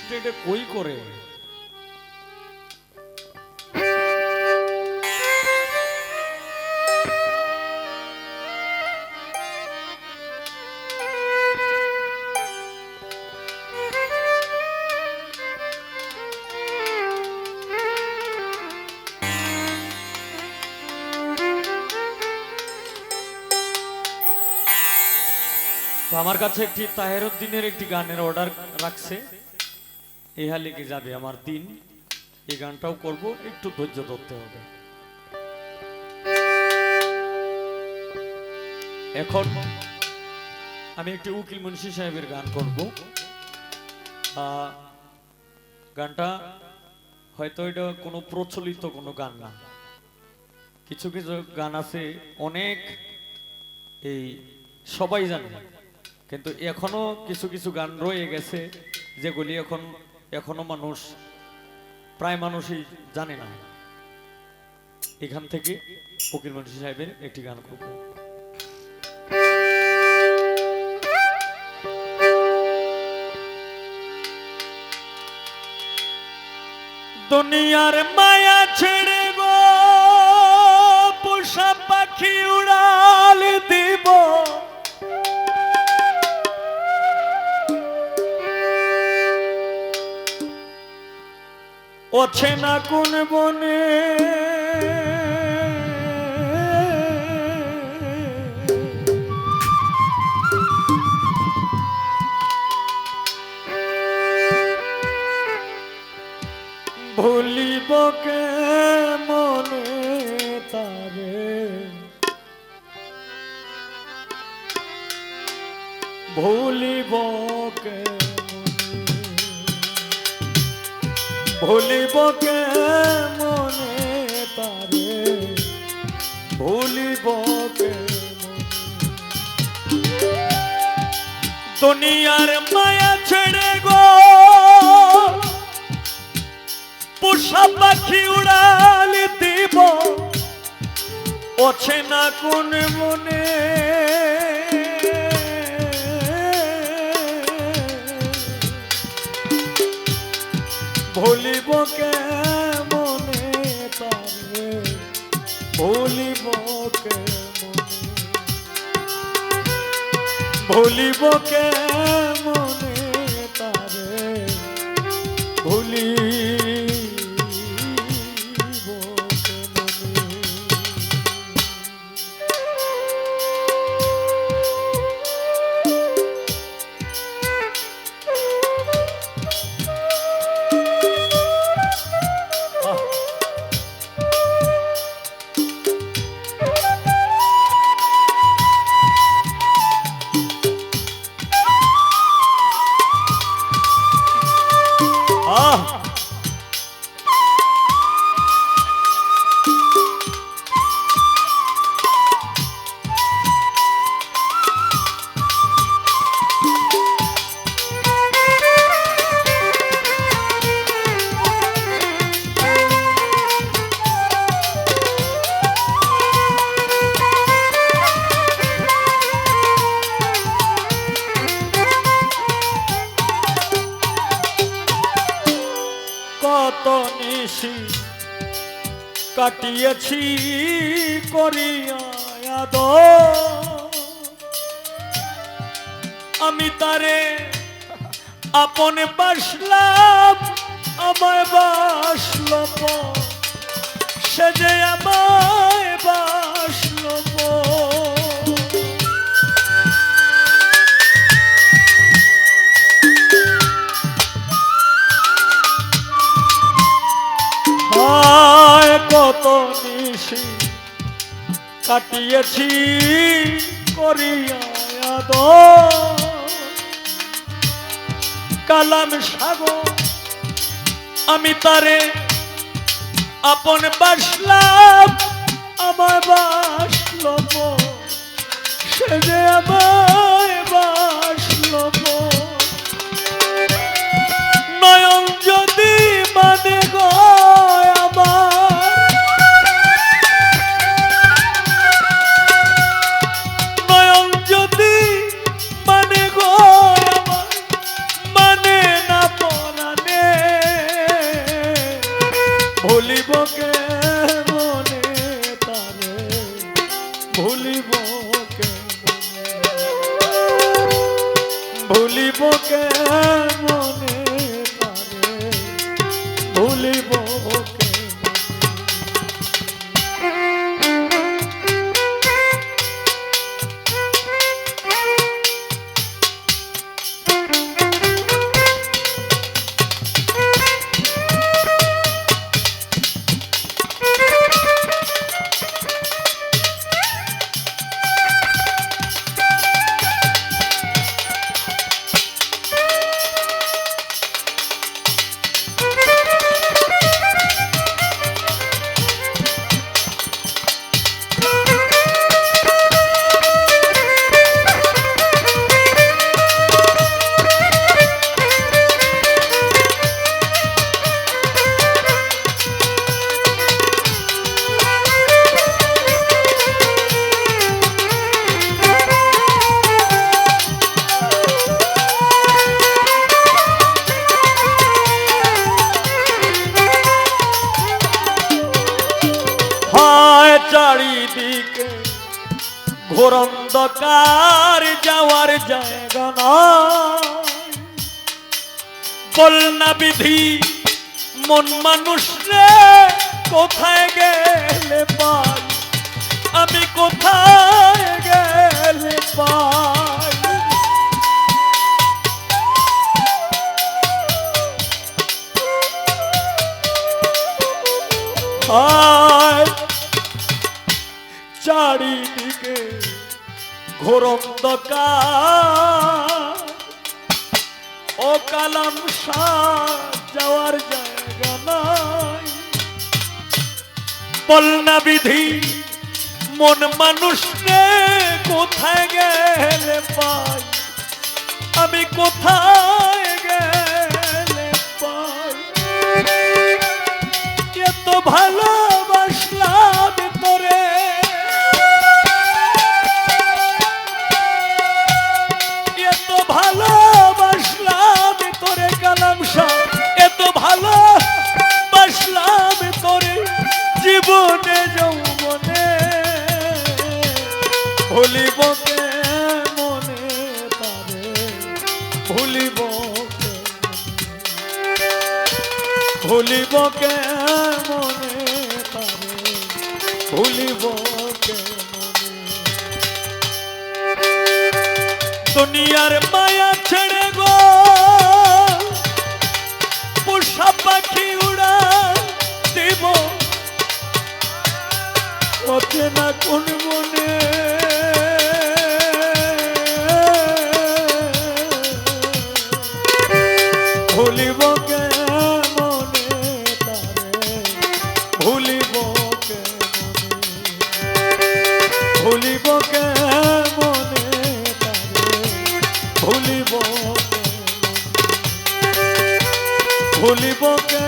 সিস্টেমে কই করে? তো আমার কাছে একটি তাহের উদ্দিনের একটি গানের অর্ডার রাখছে। ইহা লিখে যাবে আমার দিন। এই গানটাও করব, একটু ধৈর্য ধরতে হবে। এখন আমি একটি উকিল মুন্সি সাহেবের গান করব। গানটা হয়তো এটা কোনো প্রচলিত কোনো গান না। কিছু কিছু গান আছে, অনেক এই সবাই জানে। কিন্তু এখনও কিছু কিছু গান রয়ে গেছে, যেগুলি এখন এখনও মানুষ, প্রায় মানুষই জানে না। এখান থেকে ফকির মনীষী সাহেবের একটি গান করব। দুনিয়ার মায়া ছেড়ে গো, পোষা পাখি উড়াল ওছে না কোন বনে? ভুলিব কে মনে তারে? ভুলিব কে ভুলিব কে মনে তারে? ভুলিব কে দুনিয়ার মায়া ছেড়ে গো। পোষা পাখি উড়াল দিব। ওছে না কোন মনে ভুলিব কে हाँ কাটিয়েছি করিয়া। আমি তারে আপন বাসলাম আমায় বাসল। সে যে আমায় বাসল কাটিয়েছি করিয়া কালাম সাগর আমি তারে আপন বাসলাম আমার বাসল। সে যে আমায় ভুলিব কে? অন্ধকার যাওয়ার জায়গা বল না বিধি, মন মানুষ রে, কোথায় গেলে পাই? আমি কোথায় গেলে পাই? চারিদিকে ঘোর অন্ধকার ও কালাম যাওয়ার জায়গা নাই। বল না বিধি, মন মানুষ কোথায় গেলে পাই? আমি কোথায় গেলে পাই? এত ভালোবাসলাম ভুলিব মনে তারে? ভুলিব ভুলিব কে মনে তারে? ভুলিব কে দুনিয়ার মায়া ছেড়ে গো। পোষা পাখি উড়া দিব। না কোন ভুলিব কে মনে তারে? ভুলিব কে মনে ভুলিব কে মনে তারে? ভুলিব ভুলিব কে